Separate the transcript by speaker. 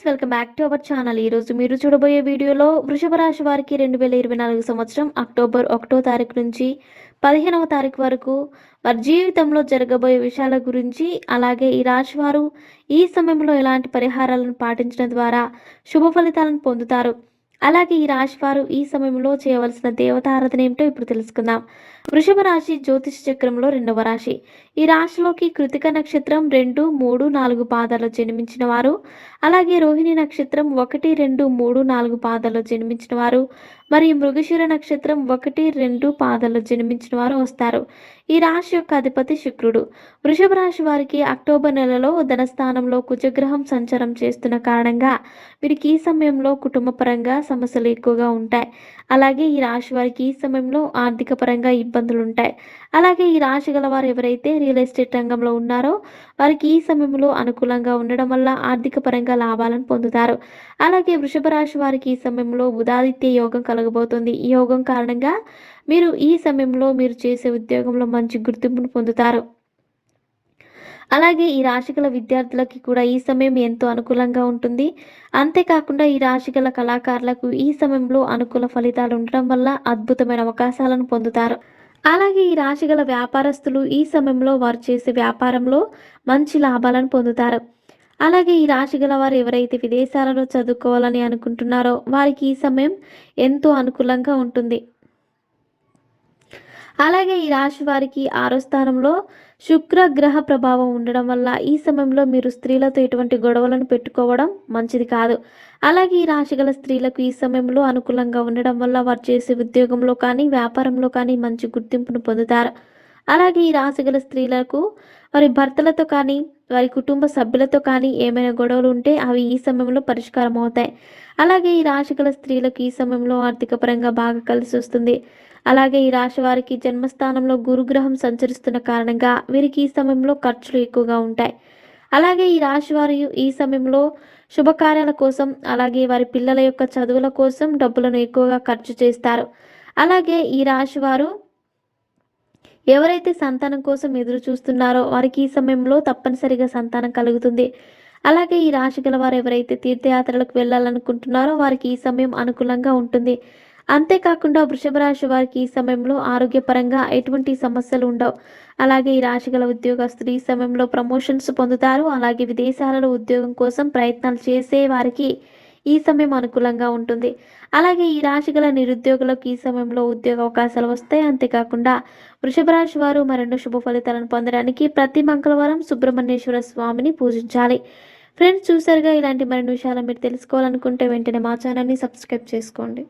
Speaker 1: Guys welcome back to our channel ఈరోజు మీరు చూడబోయే వీడియోలో వృషభ రాశి వారికి రెండు వేల ఇరవై నాలుగు సంవత్సరం అక్టోబర్ ఒకటో తారీఖు నుంచి పదిహేనవ తారీఖు వరకు వారి జీవితంలో జరగబోయే విషయాల గురించి అలాగే ఈ రాశి వారు ఈ సమయంలో ఎలాంటి పరిహారాలను పాటించడం ద్వారా శుభ ఫలితాలను పొందుతారు. అలాగే ఈ రాశి వారు ఈ సమయంలో చేయవలసిన దేవతారాధన ఏమిటో ఇప్పుడు తెలుసుకుందాం. వృషభ రాశి జ్యోతిష చక్రంలో రెండవ రాశి. ఈ రాశిలోకి కృతిక నక్షత్రం రెండు మూడు నాలుగు పాదాల్లో జన్మించిన వారు. అలాగే రోహిణి నక్షత్రం ఒకటి రెండు మూడు నాలుగు పాదాల్లో జన్మించిన వారు. మరియు మృగశిర నక్షత్రం ఒకటి రెండు పాదలు జన్మించిన వారు వస్తారు. ఈ రాశి యొక్క అధిపతి శుక్రుడు. వృషభ రాశి వారికి అక్టోబర్ నెలలో ధనస్థానంలో కుజగ్రహం సంచారం చేస్తున్న కారణంగా వీరికి ఈ సమయంలో కుటుంబ పరంగా సమస్యలు ఎక్కువగా ఉంటాయి. అలాగే ఈ రాశి వారికి ఈ సమయంలో ఆర్థిక పరంగా ఇబ్బందులు ఉంటాయి. అలాగే ఈ రాశి గల వారు ఎవరైతే రియల్ ఎస్టేట్ రంగంలో ఉన్నారో వారికి ఈ సమయంలో అనుకూలంగా ఉండడం వల్ల ఆర్థిక పరంగా లాభాలను పొందుతారు. అలాగే వృషభ రాశి వారికి ఈ సమయంలో ఉదాదిత్య యోగం కలగబోతుంది ఈ యోగం కారణంగా మీరు ఈ సమయంలో మీరు చేసే ఉద్యోగంలో మంచి గుర్తింపును పొందుతారు. అలాగే ఈ రాశిగల విద్యార్థులకి కూడా ఈ సమయం ఎంతో అనుకూలంగా ఉంటుంది. అంతేకాకుండా ఈ రాశిగల కళాకారులకు ఈ సమయంలో అనుకూల ఫలితాలు ఉండడం వల్ల అద్భుతమైన అవకాశాలను పొందుతారు. అలాగే ఈ రాశిగల వ్యాపారస్తులు ఈ సమయంలో వారు చేసే వ్యాపారంలో మంచి లాభాలను పొందుతారు. అలాగే ఈ రాశి గల వారు ఎవరైతే విదేశాలలో చదువుకోవాలని అనుకుంటున్నారో వారికి ఈ సమయం ఎంతో అనుకూలంగా ఉంటుంది. అలాగే ఈ రాశి వారికి ఆరో స్థానంలో శుక్ర గ్రహ ప్రభావం ఉండడం వల్ల ఈ సమయంలో మీరు స్త్రీలతో ఎటువంటి గొడవలను పెట్టుకోవడం మంచిది కాదు. అలాగే ఈ రాశి గల స్త్రీలకు ఈ సమయంలో అనుకూలంగా ఉండడం వల్ల వారు చేసే ఉద్యోగంలో కానీ వ్యాపారంలో కానీ మంచి గుర్తింపును పొందుతారు. అలాగే ఈ రాశి గల స్త్రీలకు వారి భర్తలతో కానీ వారి కుటుంబ సభ్యులతో కానీ ఏమైనా గొడవలు ఉంటే అవి ఈ సమయంలో పరిష్కారం అవుతాయి. అలాగే ఈ రాశి గల స్త్రీలకు ఈ సమయంలో ఆర్థిక పరంగా బాగా కలిసి వస్తుంది. అలాగే ఈ రాశి వారికి జన్మస్థానంలో గురుగ్రహం సంచరిస్తున్న కారణంగా వీరికి ఈ సమయంలో ఖర్చులు ఎక్కువగా ఉంటాయి. అలాగే ఈ రాశి వారు ఈ సమయంలో శుభకార్యాల కోసం అలాగే వారి పిల్లల యొక్క చదువుల కోసం డబ్బులను ఎక్కువగా ఖర్చు చేస్తారు. అలాగే ఈ రాశి వారు ఎవరైతే సంతానం కోసం ఎదురు చూస్తున్నారో వారికి ఈ సమయంలో తప్పనిసరిగా సంతానం కలుగుతుంది. అలాగే ఈ రాశి గల వారు ఎవరైతే తీర్థయాత్రలకు వెళ్ళాలనుకుంటున్నారో వారికి ఈ సమయం అనుకూలంగా ఉంటుంది. అంతేకాకుండా వృషభ రాశి వారికి ఈ సమయంలో ఆరోగ్యపరంగా ఎటువంటి సమస్యలు ఉండవు. అలాగే ఈ రాశి గల ఉద్యోగస్తులు ఈ సమయంలో ప్రమోషన్స్ పొందుతారు. అలాగే విదేశాలలో ఉద్యోగం కోసం ప్రయత్నాలు చేసే వారికి ఈ సమయం అనుకూలంగా ఉంటుంది. అలాగే ఈ రాశి గల నిరుద్యోగులకు ఈ సమయంలో ఉద్యోగ అవకాశాలు వస్తాయి. అంతేకాకుండా వృషభ రాశి వారు మరెన్నో శుభ ఫలితాలను పొందడానికి ప్రతి మంగళవారం సుబ్రహ్మణ్యేశ్వర స్వామిని పూజించాలి. ఫ్రెండ్స్ చూసారుగా ఇలాంటి మరిన్ని విషయాలు మీరు తెలుసుకోవాలనుకుంటే వెంటనే మా ఛానల్ని సబ్స్క్రైబ్ చేసుకోండి.